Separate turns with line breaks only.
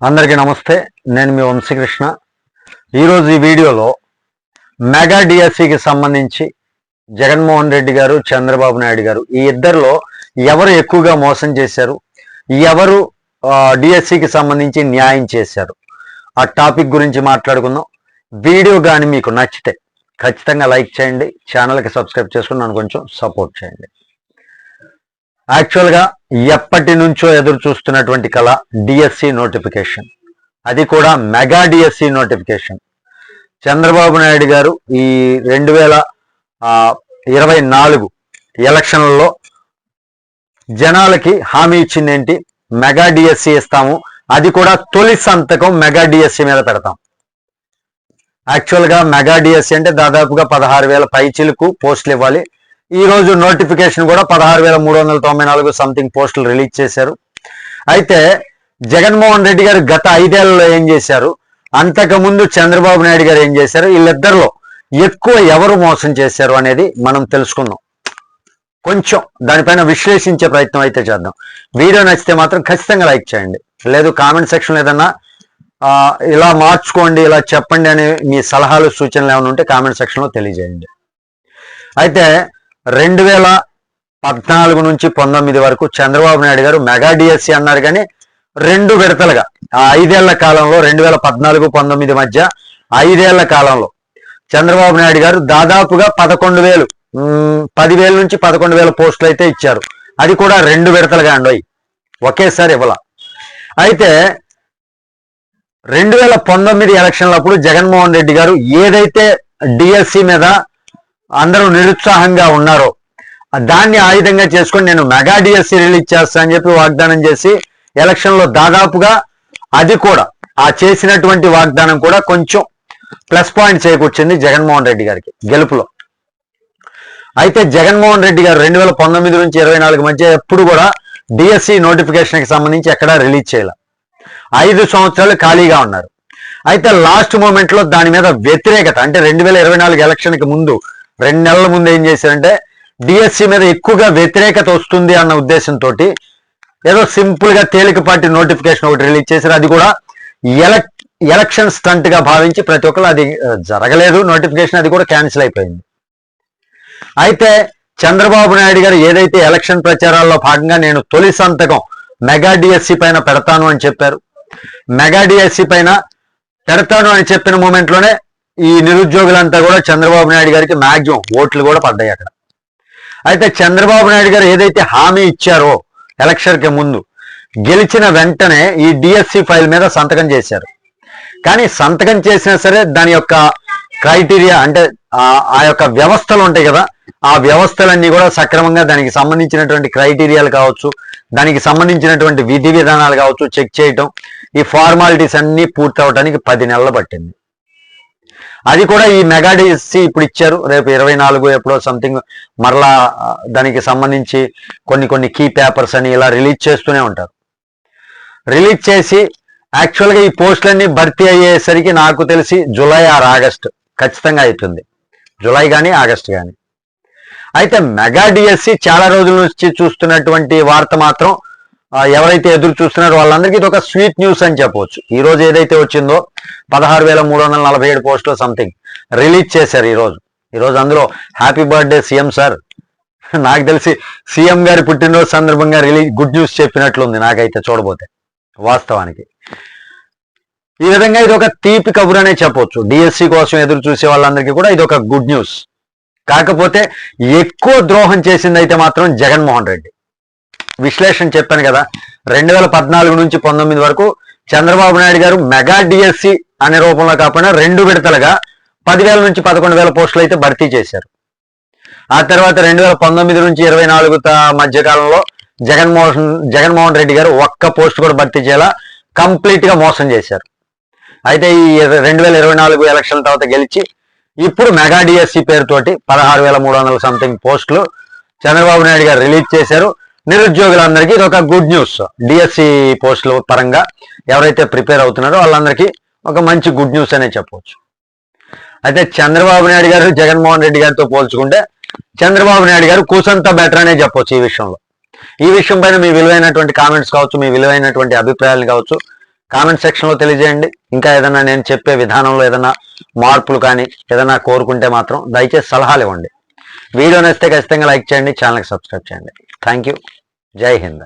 అందరికీ నమస్తే. నేను మీ వంశీకృష్ణ. ఈరోజు ఈ వీడియోలో మెగా డిఎస్సికి సంబంధించి జగన్మోహన్ రెడ్డి గారు చంద్రబాబు నాయుడు గారు ఈ ఇద్దరిలో ఎవరు ఎక్కువగా మోసం చేశారు? ఎవరు డిఎస్సికి సంబంధించి న్యాయం చేశారు? ఆ టాపిక్ గురించి మాట్లాడుకుందాం. వీడియో కానీ మీకు నచ్చితే ఖచ్చితంగా లైక్ చేయండి. ఛానల్కి సబ్స్క్రైబ్ చేసుకుని నన్ను కొంచెం సపోర్ట్ చేయండి. యాక్చువల్గా ఎప్పటి నుంచో ఎదురు చూస్తున్నటువంటి కళ డిఎస్సి నోటిఫికేషన్ అది కూడా mega DSC notification Chandrababu Naidu garu ఈ రెండు వేల ఇరవై నాలుగు ఎలక్షన్లలో జనాలకి హామీ ఇచ్చింది ఏంటి మెగా డిఎస్సి ఇస్తాము. అది కూడా తొలి సంతకం మెగా డిఎస్సి మీద పెడతాం. యాక్చువల్గా మెగా డిఎస్సి అంటే దాదాపుగా పదహారు వేల పైచిలకు పోస్టులు ఇవ్వాలి. ఈ రోజు నోటిఫికేషన్ కూడా పదహారు వేల మూడు వందల తొంభై నాలుగు సంథింగ్ పోస్టులు రిలీజ్ చేశారు. అయితే జగన్మోహన్ రెడ్డి గారు గత ఐదేళ్ళలో ఏం చేశారు? అంతకు ముందు చంద్రబాబు నాయుడు గారు ఏం చేశారు? వీళ్ళిద్దరిలో ఎక్కువ ఎవరు మోసం చేశారు అనేది మనం తెలుసుకుందాం. కొంచెం దానిపైన విశ్లేషించే ప్రయత్నం అయితే చేద్దాం. వీడియో నచ్చితే మాత్రం ఖచ్చితంగా లైక్ చేయండి. లేదు కామెంట్ సెక్షన్ ఏదన్నా ఇలా మార్చుకోండి ఇలా చెప్పండి అనే మీ సలహాలు సూచనలు ఏమైనా ఉంటే కామెంట్ సెక్షన్లో తెలియజేయండి. అయితే రెండు వేల పద్నాలుగు నుంచి పంతొమ్మిది వరకు చంద్రబాబు నాయుడు గారు మెగా డిఎస్సి అన్నారు కానీ రెండు విడతలుగా ఆ ఐదేళ్ళ కాలంలో రెండు వేల పద్నాలుగు పంతొమ్మిది మధ్య ఐదేళ్ళ కాలంలో చంద్రబాబు నాయుడు గారు దాదాపుగా పదకొండు వేలు ఉమ్, పదివేల నుంచి పదకొండు వేల పోస్టులు అయితే ఇచ్చారు. అది కూడా రెండు విడతలుగా అండి ఒకేసారి ఇవ్వాల. అయితే రెండు వేల పంతొమ్మిది ఎలక్షన్లప్పుడు జగన్మోహన్ రెడ్డి గారు ఏదైతే డిఎస్సి మీద అందరూ నిరుత్సాహంగా ఉన్నారో. దాన్ని ఆయుధంగా చేసుకొని నేను మెగా డిఎస్సి రిలీజ్ చేస్తా అని చెప్పి వాగ్దానం చేసి ఎలక్షన్లో దాదాపుగా అది కూడా ఆ చేసినటువంటి వాగ్దానం కూడా కొంచెం ప్లస్ పాయింట్ చేకూర్చింది జగన్మోహన్ రెడ్డి గారికి గెలుపులో. అయితే జగన్మోహన్ రెడ్డి గారు రెండు వేల పంతొమ్మిది నుంచి ఇరవై నాలుగు మధ్య ఎప్పుడు కూడా డిఎస్సి నోటిఫికేషన్కి సంబంధించి ఎక్కడా రిలీజ్ చేయలే. ఐదు సంవత్సరాలు ఖాళీగా ఉన్నారు. అయితే లాస్ట్ మూమెంట్లో దాని మీద వ్యతిరేకత అంటే రెండు వేల ఇరవై నాలుగు ఎలక్షన్కి ముందు రెండు నెలల ముందు ఏం చేశారంటే డిఎస్సి మీద ఎక్కువగా వ్యతిరేకత వస్తుంది అన్న ఉద్దేశంతో ఏదో సింపుల్గా తేలికపాటి నోటిఫికేషన్ ఒకటి రిలీజ్ చేశారు. అది కూడా ఎలక్ ఎలక్షన్ స్టంట్గా భావించి ప్రతి ఒక్కరు అది జరగలేదు. నోటిఫికేషన్ అది కూడా క్యాన్సిల్ అయిపోయింది. అయితే చంద్రబాబు నాయుడు గారు ఏదైతే ఎలక్షన్ ప్రచారాల్లో భాగంగా నేను తొలి సంతకం మెగా డిఎస్సి పైన పెడతాను అని చెప్పారు. మెగా డిఎస్సి పైన పెడతాను అని చెప్పిన మూమెంట్లోనే ఈ నిరుద్యోగులంతా కూడా చంద్రబాబు నాయుడు గారికి మాక్సిమం ఓట్లు కూడా పడ్డాయి అక్కడ. అయితే చంద్రబాబు నాయుడు గారు ఏదైతే హామీ ఇచ్చారో ఎలక్షన్కి ముందు గెలిచిన వెంటనే ఈ డిఎస్సి ఫైల్ మీద సంతకం చేశారు. కానీ సంతకం చేసినా సరే దాని యొక్క క్రైటీరియా అంటే ఆ- యొక్క వ్యవస్థలు ఉంటాయి కదా ఆ వ్యవస్థలన్నీ కూడా సక్రమంగా దానికి సంబంధించినటువంటి క్రైటీరియాలు కావచ్చు దానికి సంబంధించినటువంటి విధి విధానాలు కావచ్చు చెక్ చేయటం ఈ ఫార్మాలిటీస్ అన్నీ పూర్తి అవడానికి పది నెలలు పట్టింది. అది కూడా ఈ మెగా డిఎస్సి ఇప్పుడు ఇచ్చారు. రేపు ఇరవై నాలుగు ఎప్పుడో సంథింగ్ మరలా దానికి సంబంధించి కొన్ని కొన్ని కీ పేపర్స్ అని ఇలా రిలీజ్ చేస్తూనే ఉంటారు. రిలీజ్ చేసి యాక్చువల్గా ఈ పోస్టులన్నీ భర్తీ అయ్యేసరికి నాకు తెలిసి జూలై ఆర్ ఆగస్ట్ ఖచ్చితంగా అవుతుంది జూలై కానీ ఆగస్ట్ కానీ అయితే మెగా డిఎస్సి చాలా రోజుల నుంచి చూస్తున్నటువంటి వార్త మాత్రం ఎవరైతే ఎదురు చూస్తున్నారో వాళ్ళందరికీ ఇది ఒక స్వీట్ న్యూస్ అని చెప్పవచ్చు ఈ రోజు ఏదైతే వచ్చిందో పదహారు వేల మూడు వందల నలభై ఏడు పోస్టులు సంథింగ్ రిలీజ్ చేశారు ఈరోజు ఈరోజు అందులో హ్యాపీ బర్త్డే సీఎం సార్ నాకు తెలిసి సీఎం గారి పుట్టినరోజు సందర్భంగా రిలీజ్ గుడ్ న్యూస్ చెప్పినట్లుంది నాకైతే చూడబోతే వాస్తవానికి. ఈ విధంగా ఇది ఒక తీపి కబురు అనే చెప్పొచ్చు డిఎస్సి కోసం ఎదురు చూసే వాళ్ళందరికీ కూడా ఇది ఒక గుడ్ న్యూస్ కాకపోతే ఎక్కువ ద్రోహం చేసింది అయితే మాత్రం జగన్మోహన్ రెడ్డి. విశ్లేషణ చెప్పాను కదా. రెండు వేల పద్నాలుగు నుంచి పంతొమ్మిది వరకు చంద్రబాబు నాయుడు గారు మెగా డిఎస్సి అనే రూపంలో కాకుండా రెండు విడతలుగా పదివేల నుంచి పదకొండు వేల పోస్టులు అయితే భర్తీ చేశారు. ఆ తర్వాత రెండు వేల పంతొమ్మిది నుంచి ఇరవై నాలుగు మధ్యకాలంలో మధ్య కాలంలో జగన్మోహన్ జగన్మోహన్ రెడ్డి గారు ఒక్క పోస్ట్ కూడా భర్తీ చేయాల? కంప్లీట్గా మోసం చేశారు. అయితే ఈ రెండు వేల ఇరవై నాలుగు ఎలక్షన్ తర్వాత గెలిచి ఇప్పుడు మెగా డిఎస్సి పేరుతోటి పదహారు వేల మూడు వందల సంథింగ్ పోస్టులు చంద్రబాబు నాయుడు గారు రిలీజ్ చేశారు. నిరుద్యోగులందరికీ ఇది ఒక గుడ్ న్యూస్. డిఎస్సి పోస్టుల పరంగా ఎవరైతే ప్రిపేర్ అవుతున్నారో వాళ్ళందరికీ ఒక మంచి గుడ్ న్యూస్ అనే చెప్పవచ్చు అయితే చంద్రబాబు నాయుడు గారు జగన్మోహన్ రెడ్డి గారితో పోల్చుకుంటే చంద్రబాబు నాయుడు గారు కూసంత బెటర్ అనే చెప్పొచ్చు ఈ విషయంలో. ఈ విషయం పైన మీ విలువైనటువంటి కామెంట్స్ కావచ్చు మీ విలువైనటువంటి అభిప్రాయాలు కావచ్చు కామెంట్ సెక్షన్లో తెలియజేయండి. ఇంకా ఏదైనా నేను చెప్పే విధానంలో ఏదైనా మార్పులు కానీ ఏదైనా కోరుకుంటే మాత్రం దయచేసి సలహాలు ఇవ్వండి. వీడియో నచ్చితే ఖచ్చితంగా లైక్ చేయండి ఛానల్కి సబ్స్క్రైబ్ చేయండి. థ్యాంక్ యూ जय हिंद।